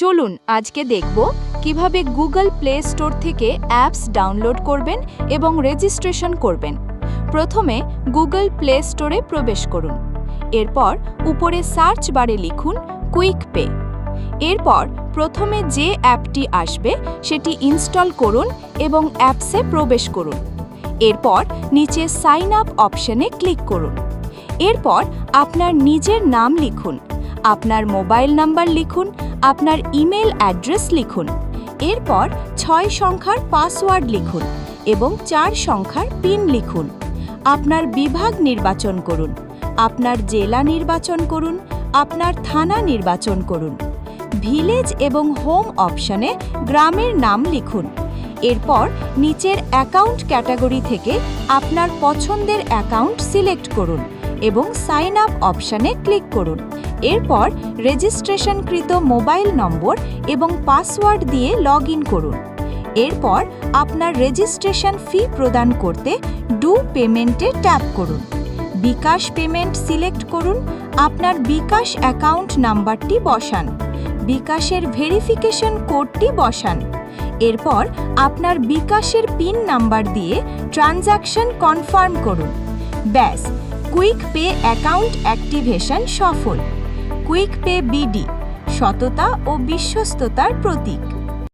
চলুন আজকে দেখব কীভাবে গুগল প্লে স্টোর থেকে অ্যাপস ডাউনলোড করবেন এবং রেজিস্ট্রেশন করবেন। প্রথমে গুগল প্লে স্টোরে প্রবেশ করুন। এরপর উপরে সার্চ বারে লিখুন কুইক পে। এরপর প্রথমে যে অ্যাপটি আসবে সেটি ইনস্টল করুন এবং অ্যাপসে প্রবেশ করুন। এরপর নিচে সাইন আপ অপশনে ক্লিক করুন। এরপর আপনার নিজের নাম লিখুন। আপনার মোবাইল নাম্বার লিখুন, আপনার ইমেল অ্যাড্রেস লিখুন। এরপর ছয় সংখ্যার পাসওয়ার্ড লিখুন এবং চার সংখ্যার পিন লিখুন। আপনার বিভাগ নির্বাচন করুন, আপনার জেলা নির্বাচন করুন, আপনার থানা নির্বাচন করুন। ভিলেজ এবং হোম অপশনে গ্রামের নাম লিখুন। এরপর নিচের অ্যাকাউন্ট ক্যাটাগরি থেকে আপনার পছন্দের অ্যাকাউন্ট সিলেক্ট করুন এবং সাইন আপ অপশানে ক্লিক করুন। এরপর রেজিস্ট্রেশনকৃত মোবাইল নম্বর এবং পাসওয়ার্ড দিয়ে লগ করুন। এরপর আপনার রেজিস্ট্রেশন ফি প্রদান করতে ডু পেমেন্টে ট্যাপ করুন। বিকাশ পেমেন্ট সিলেক্ট করুন। আপনার বিকাশ অ্যাকাউন্ট নাম্বারটি বসান। বিকাশের ভেরিফিকেশন কোডটি বসান। এরপর আপনার বিকাশের পিন নাম্বার দিয়ে ট্রানজ্যাকশন কনফার্ম করুন। ব্যাস, কুইক পে অ্যাকাউন্ট অ্যাক্টিভেশন সফল। কুইক পে বিডি সততা ও বিশ্বস্ততার প্রতীক।